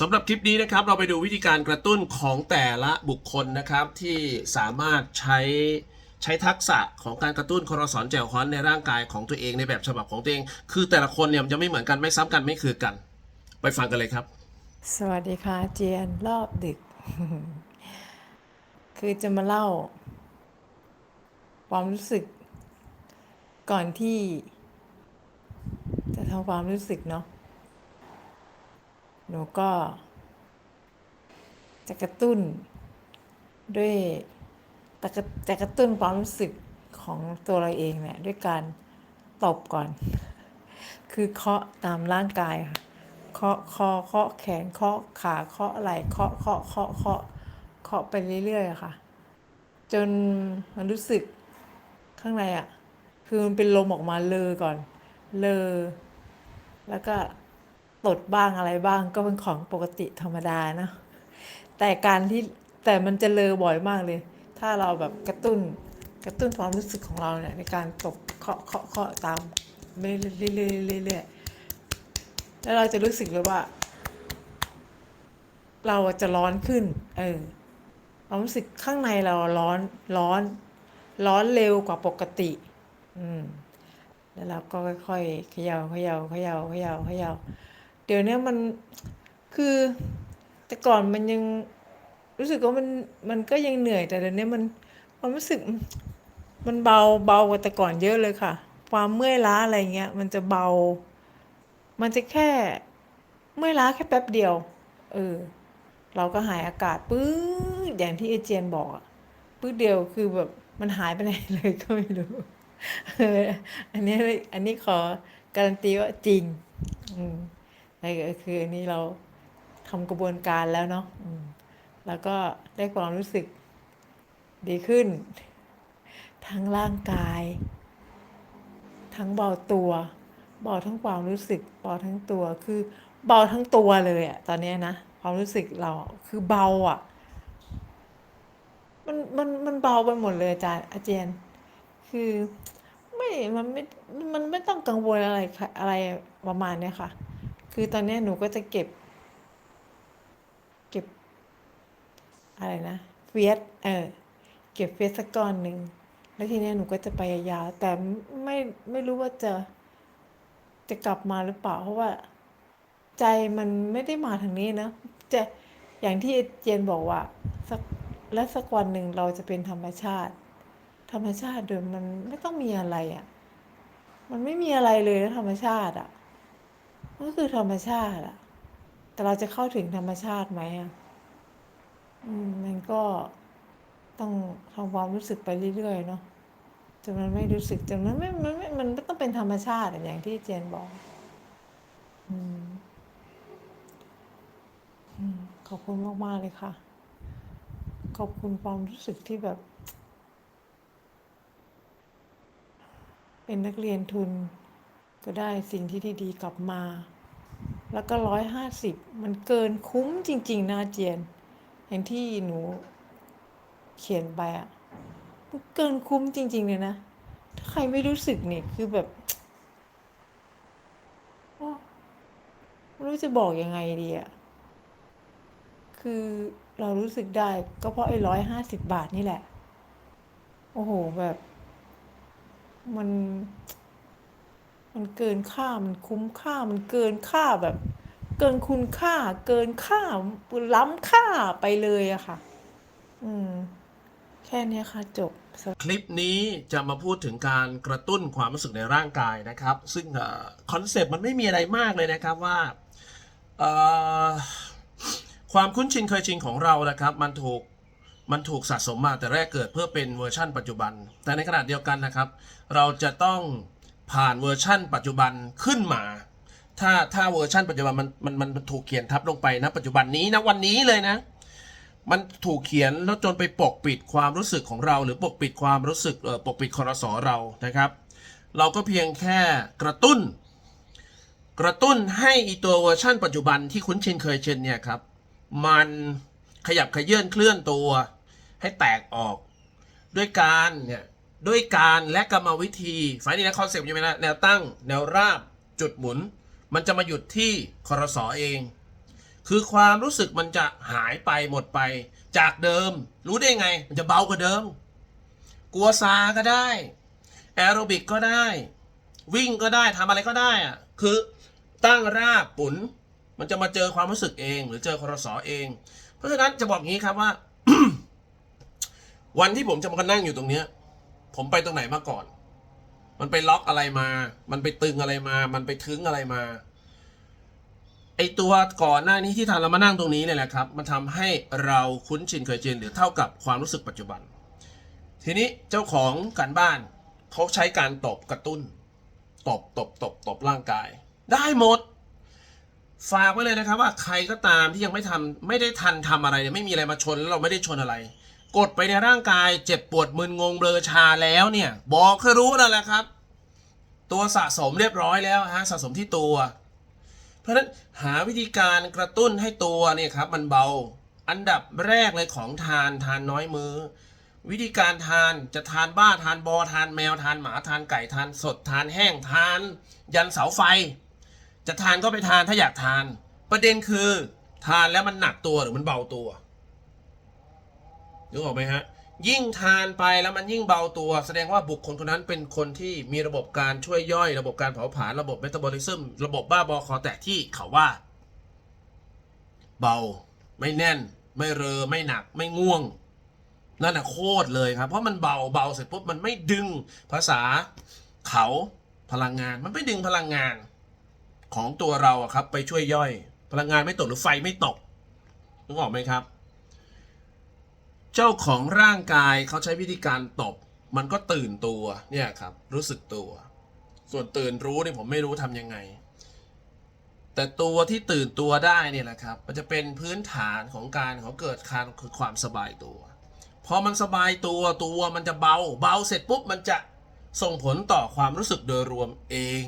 สำหรับคลิปนี้นะครับเราไปดูวิธีการกระตุ้นของแต่ละบุคคลนะครับที่สามารถใช้ใช้ทักษะของการกระตุ้นคอรสอนแจวฮอนในร่างกายของตัวเองในแบบฉบับของตัวเอง คือแต่ละคนเนี่ยมันจะไม่เหมือนกันไม่ซ้ำกันไม่คือกัน ไปฟังกันเลยครับ สวัสดีค่ะเจียนรอบดึก คือจะมาเล่า ความรู้สึก ก่อนที่ จะทำความรู้สึกเนาะ หนูก็ จะกระตุ้นด้วยแต่กระจะกระตุ้นความรู้สึกของตัวเราเองเนี่ยด้วยการตบก่อน คือเคาะตามร่างกายค่ะเคาะคอเคาะแขนเคาะขาเคาะไหล่เคาะเคาะเคาะเคาะเคาะไปเรื่อยๆค่ะ จนมันรู้สึกข้างในอะ คือมันเป็นลมออกมาเลอก่อน เลอแล้วก็ ตดบ้างอะไรบ้างก็เป็นของปกติธรรมดานะแต่การที่แต่มันจะเลอบ่อยมากเลย ถ้าเราแบบกระตุ้นกระตุ้นความรู้สึกของเราเนี่ยในการตบเคาะเคาะเคาะตามเรื่อยๆเรื่อยๆแล้วเราจะรู้สึกเลยว่า เราจะร้อนขึ้น เออความรู้สึกข้างในเราร้อนร้อน ร้อนเร็วกว่าปกติ อืมแล้วเราก็ค่อยๆเขย่าเขย่าเขย่าเขย่าเขย่า เดี๋ยวนี้มันคือแต่ก่อนมันยังรู้สึกว่ามันมันก็ยังเหนื่อยแต่เดี๋ยวนี้มันความรู้สึกมันเบาเบากว่าแต่ก่อนเยอะเลยค่ะ ความเมื่อยล้าอะไรเงี้ยมันจะเบา มันจะแค่เมื่อยล้าแค่แป๊บเดียวเออเราก็หายอากาศปื๊ดอย่างที่เอเจียนบอกปื๊ดเดียวคือแบบมันหายไปไหนเลยก็ไม่รู้เอออันนี้อันนี้ขอการันตีว่าจริง อืม ไอ้คืออันนี้เราทำกระบวนการแล้วเนาะแล้วก็ได้ความรู้สึกดีขึ้น ทั้งร่างกาย ทั้งเบาตัวเบาทั้งความรู้สึกเบาทั้งตัวคือเบาทั้งตัวเลยอะตอนนี้นะความรู้สึกเราคือเบาอะมันมันมันเบาไปหมดเลยอาจารย์อาเจียนคือไม่มันไม่มันไม่ต้องกังวลอะไรอะไรประมาณเนี้ยค่ะ คือตอนนี้หนูก็จะเก็บ เก็บ อะไรนะเฟียสเออ เก็บเฟียสสักก้อนหนึ่งแล้วทีเนี้ยหนูก็จะไปยาวแต่ไม่ไม่รู้ว่าจะจะกลับมาหรือเปล่า เพราะว่า ใจมันไม่ได้มาทางนี้นะจะอย่างที่เจนบอกว่าสักและสักวันหนึ่งเราจะเป็นธรรมชาติ ธรรมชาติโดยมันไม่ต้องมีอะไรอะ่ะ มันไม่มีอะไรเลยนะธรรมชาติอะ่ะ ก็คือธรรมชาติอะ่ะแต่เราจะเข้าถึงธรรมชาติไหมอะ่ะมันก็ต้องทำความรู้สึกไปเรื่อยๆเนาะจนมันไม่รู้สึกจนมันไม่มันไม่มันต้องเป็นธรรมชาติอย่างที่เจนบอกอืมอืมขอบคุณมากๆเลยค่ะ ขอบคุณความรู้สึกที่แบบ เป็นนักเรียนทุน ก็ได้สิ่งที่ดีๆกลับมา แล้วก็ร้อยห้าสิบมันเกินคุ้มจริง ๆนะเจียน อย่างที่หนูเขียนไปอะ่ะมันเกินคุ้มจริง ๆ เลยนะ ถ้าใครไม่รู้สึกเนี่ยคือแบบไม่รู้จะบอกยังไงดีอะ่ะคือเรารู้สึกได้ก็เพราะไอ้ร้อยห้าสิบบาทนี่แหละ โอ้โหแบบ มัน มันเกินค่ามันคุ้มค่ามันเกินค่าแบบ เกินคุณค่า เกินค่าล้ำค่าไปเลยอะค่ะ อืม แค่นี้ค่ะจบ คลิปนี้จะมาพูดถึงการกระตุ้นความรู้สึกในร่างกายนะครับ ซึ่งคอนเซปต์มันไม่มีอะไรมากเลยนะครับว่าความคุ้นชินเคยชินของเรานะครับ มันถูกมันถูกสะสมมาแต่แรกเกิดเพื่อเป็นเวอร์ชั่นปัจจุบัน แต่ในขณะเดียวกันนะครับ เราจะต้อง ผ่านเวอร์ชั่นปัจจุบันขึ้นมา ถ้าถ้าเวอร์ชั่นปัจจุบันมันมันมันถูกเขียนทับลงไปนะปัจจุบันนี้นะวันนี้เลยนะ มันถูกเขียนแล้วจนไปปกปิดความรู้สึกของเรา หรือปกปิดความรู้สึกเออปกปิดคอรสอเรานะครับ เราก็เพียงแค่กระตุ้น กระตุ้นให้อีตัวเวอร์ชั่นปัจจุบันที่คุ้นชินเคยชินเนี่ยครับ มันขยับขยื่นเคลื่อนตัว ให้แตกออก ด้วยการเนี่ย ด้วยการและกรรมวิธีฝ่ายนี้นะคอนเซปต์ยังไงนะแนวตั้ง แนวราบจุดหมุน มันจะมาหยุดที่คอรสอเอง คือความรู้สึกมันจะหายไปหมดไป จากเดิม รู้ได้ไง มันจะเบากว่าเดิม กลัวซาก็ได้แอโรบิกก็ได้ วิ่งก็ได้ทำอะไรก็ได้อะคือตั้งรากปุ๋นมันจะมาเจอความรู้สึกเอง หรือเจอคอรสอเอง เพราะฉะนั้นจะบอกงี้ครับว่า วันที่ผมจะมานั่งอยู่ตรงเนี้ย ผมไปตรงไหนมาก่อน มันไปล็อกอะไรมา มันไปตึงอะไรมา มันไปทึงอะไรมา ไอตัวก่อนหน้านี้ที่ทำเรามานั่งตรงนี้เนี่ยแหละครับ มันทำให้เราคุ้นชินเคยชินหรือเท่ากับความรู้สึกปัจจุบัน ทีนี้เจ้าของการบ้านเขาใช้การตบกระตุ้น ตบตบตบตบร่างกาย ได้หมด ฝากไว้เลยนะครับว่าใครก็ตามที่ยังไม่ทำไม่ได้ทันทำอะไร ไม่มีอะไรมาชนแล้วเราไม่ได้ชนอะไร กดไปในร่างกายเจ็บปวดมึนงงเบลอชาแล้วเนี่ย บอกให้รู้นั่นแหละครับ ตัวสะสมเรียบร้อยแล้วฮะสะสมที่ตัว เพราะฉะนั้นหาวิธีการกระตุ้นให้ตัวเนี่ยครับมันเบา อันดับแรกเลยของทานทานน้อยมือวิธีการทานจะทานบ้าทานบอทานแมวทานหมาทานไก่ทานสดทานแห้งทาน ยันเสาไฟ จะทานก็ไปทานถ้าอยากทาน ประเด็นคือ ทานแล้วมันหนักตัวหรือมันเบาตัว นึกออกไหมฮะ ยิ่งทานไปแล้วมันยิ่งเบาตัว แสดงว่าบุคคลคนนั้นเป็นคนที่มีระบบการช่วยย่อย ระบบการเผาผลาญระบบเมตาบอลิซึมระบบบ้าบอคอแตกที่เขาว่า เบา ไม่แน่น ไม่เรอไม่หนัก ไม่ง่วงนั่นน่ะโคตรเลยครับ เพราะมันเบาเบาเสร็จปุ๊บมันไม่ดึงภาษาเขาพลังงาน มันไม่ดึงพลังงานของตัวเราอะครับ ไปช่วยย่อย พลังงานไม่ตกหรือไฟไม่ตกนึกออกไหมครับ เจ้าของร่างกายเขาใช้วิธีการตบ มันก็ตื่นตัวเนี่ยครับ รู้สึกตัว ส่วนตื่นรู้เนี่ยผมไม่รู้ทำยังไง แต่ตัวที่ตื่นตัวได้เนี่ยแหละครับ มันจะเป็นพื้นฐานของการเขาเกิดการคือความสบายตัวพอมันสบายตัวตัวมันจะเบา เบาเสร็จปุ๊บมันจะส่งผลต่อความรู้สึกโดยรวมเอง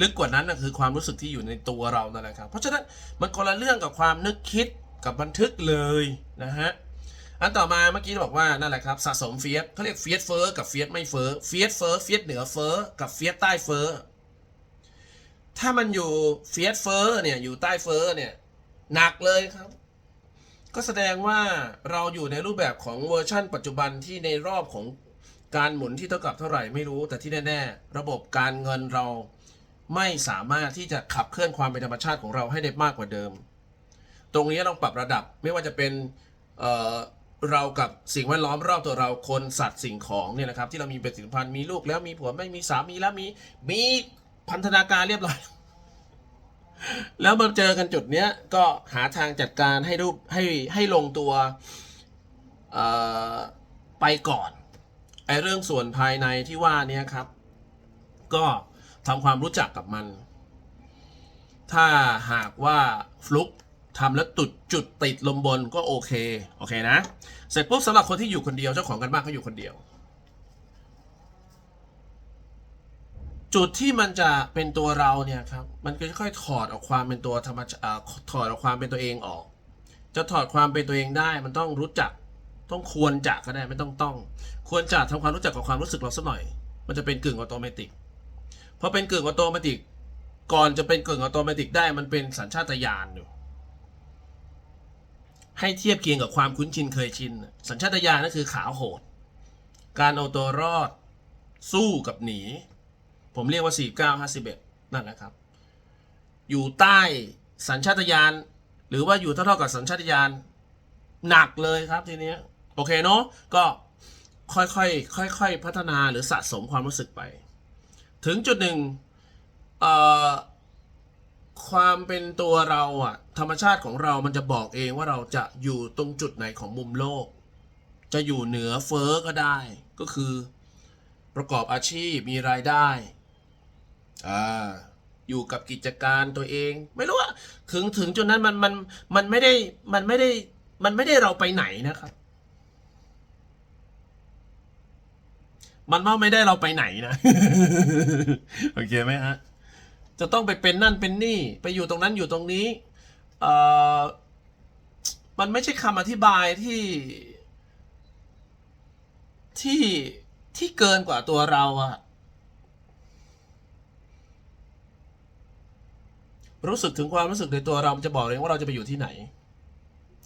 ลึกกว่านั้นนะคือความรู้สึกที่อยู่ในตัวเรานั่นแหละครับ เพราะฉะนั้นมันคนละเรื่องกับความนึกคิดกับบันทึกเลยนะฮะ อันต่อมาเมื่อกี้บอกว่านั่นแหละครับสะสมเฟียสเขาเรียกเฟียสเฟอร์กับเฟียสไม่เฟอร์เฟียสเฟอร์เฟียสเหนือเฟอร์กับเฟียสใต้เฟอร์ถ้ามันอยู่เฟียสเฟอร์เนี่ยอยู่ใต้เฟอร์เนี่ยหนักเลยครับ ก็แสดงว่าเราอยู่ในรูปแบบของเวอร์ชั่น ปัจจุบันที่ในรอบของการหมุนที่เท่ากับเท่าไหร่ไม่รู้ แต่ที่แน่ๆ ระบบการเงินเราไม่สามารถที่จะขับเคลื่อนความเป็นธรรมชาติของเราให้ได้มากกว่าเดิม ตรงนี้ต้องปรับระดับไม่ว่าจะเป็น เรากับสิ่งแวดล้อมรอบตัวเราคนสัตว์สิ่งของเนี่ยนะครับที่เรามีเปฏิสัมพันธ์มีลูกแล้วมีผัวไม่มีสามีแล้วมีมีพันธนาการเรียบร้อย แล้วมาเจอกันจุดเนี้ยก็หาทางจัดการให้รูปให้ให้ลงตัวเอ่อไปก่อนไอ้เรื่องส่วนภายในที่ว่านี้ครับ ก็ทำความรู้จักกับมัน ถ้าหากว่าฟลุก ทำแล้วตุดจุดติดลมบนก็โอเค โอเคนะ เสร็จปุ๊บสำหรับคนที่อยู่คนเดียวเจ้าของกันบ้านเขาอยู่คนเดียว จุดที่มันจะเป็นตัวเราเนี่ยครับมันก็ค่อยๆถอดออกความเป็นตัวธรรมชาติถอดออกความเป็นตัวเองออก จะถอดความเป็นตัวเองได้ มันต้องรู้จักต้องควรจะก็ได้ไม่ต้องต้อง ควรจะทำความรู้จักกับความรู้สึกเราสักหน่อย มันจะเป็นกึ่งอัตโนมัติพอเป็นกึ่งอัตโนมัติก่อนจะเป็นกึ่งอัตโนมัติได้มันเป็นสัญชาตญาณอยู่ ให้เทียบเคียงกับความคุ้นชินเคยชิน สัญชาตญาณนั่นคือขาโหด การเอาตัวรอด สู้กับหนี ผมเรียกว่า 49 51 นั่นแหละครับ อยู่ใต้สัญชาตญาณหรือว่าอยู่เท่าๆกับสัญชาตญาณหนักเลยครับทีนี้โอเคเนาะก็ค่อยๆค่อยๆพัฒนาหรือสะสมความรู้สึกไป ถึงจุดหนึ่งเอ่อ ความเป็นตัวเราอะธรรมชาติของเรามันจะบอกเองว่าเราจะอยู่ตรงจุดไหนของมุมโลก จะอยู่เหนือเฟอ้อก็ได้ ก็คือ ประกอบอาชีพมีรายได้อ่าอยู่กับกิจการตัวเอง ไม่รู้ว่าถึงถึงจุดนั้นมันมันมันไม่ได้มันไม่ได้มันไม่ได้เราไปไหนนะครับ มันว่าไม่ได้เราไปไหนนะ โอเคไหมฮะ จะต้องไปเป็นนั่นเป็นนี่ ไปอยู่ตรงนั้นอยู่ตรงนี้เออมันไม่ใช่คำอธิบายที่ที่ที่เกินกว่าตัวเราอะรู้สึกถึงความรู้สึกในตัวเราจะบอกเองว่าเราจะไปอยู่ที่ไหน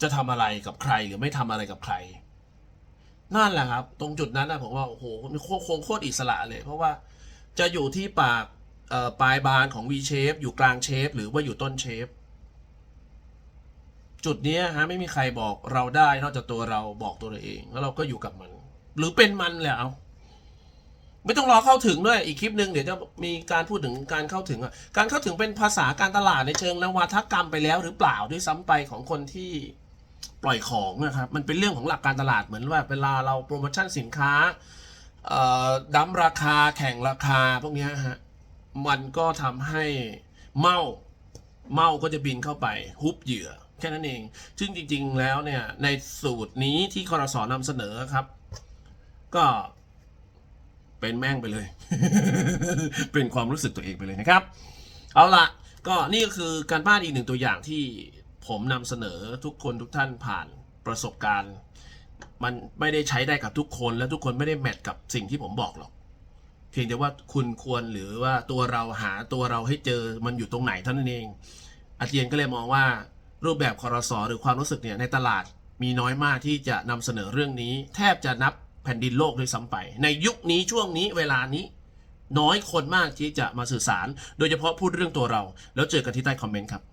จะทำอะไรกับใครหรือไม่ทำอะไรกับใคร นั่นแหละครับ ตรงจุดนั้นนะผมว่าโอ้โหมันโคตรโคตรอิสระเลย เพราะว่าจะอยู่ที่ปาก ปลายบานของ V shape อยู่กลางเชฟหรือว่าอยู่ต้นเชฟจุดนี้ฮะไม่มีใครบอกเราได้นอกจากตัวเราบอกตัวเราเอง แล้วเราก็อยู่กับมัน หรือเป็นมันแหละเอาไม่ต้องรอเข้าถึงด้วยอีกคลิปหนึ่งเดี๋ยวจะมีการพูดถึงการเข้าถึงอะการเข้าถึงเป็นภาษาการตลาดในเชิงนวัตกรรมไปแล้ว หรือเปล่าด้วยซ้ำไปของคนที่ปล่อยของนะครับมันเป็นเรื่องของหลักการตลาดเหมือนว่าเวลาเราโปรโมชั่นสินค้าดั้มราคาแข่งราคาพวกนี้ฮะ มันก็ทำให้เมาเมาก็จะบินเข้าไปฮุบเหยื่อแค่นั้นเอง ซึ่งจริง ๆ แล้วเนี่ยในสูตรนี้ที่คอรสอนำเสนอครับ ก็เป็นแม่งไปเลย เป็นความรู้สึกตัวเองไปเลยนะครับ เอาละก็นี่ก็คือการบ้านอีกหนึ่งตัวอย่างที่ผมนำเสนอทุกคนทุกท่านผ่านประสบการณ์ มันไม่ได้ใช้ได้กับทุกคนและทุกคนไม่ได้แมทกับสิ่งที่ผมบอกหรอก เพียงแต่ว่าคุณควรหรือว่าตัวเราหาตัวเราให้เจอมันอยู่ตรงไหนเท่านั้นเอง อาเจียนก็เลยมองว่ารูปแบบคอรสอหรือความรู้สึกเนี่ยในตลาดมีน้อยมากที่จะนำเสนอเรื่องนี้ แทบจะนับแผ่นดินโลกด้วยซ้ำไป ในยุคนี้ช่วงนี้เวลานี้ น้อยคนมากที่จะมาสื่อสาร โดยเฉพาะพูดเรื่องตัวเรา แล้วเจอกันที่ใต้คอมเมนต์ครับ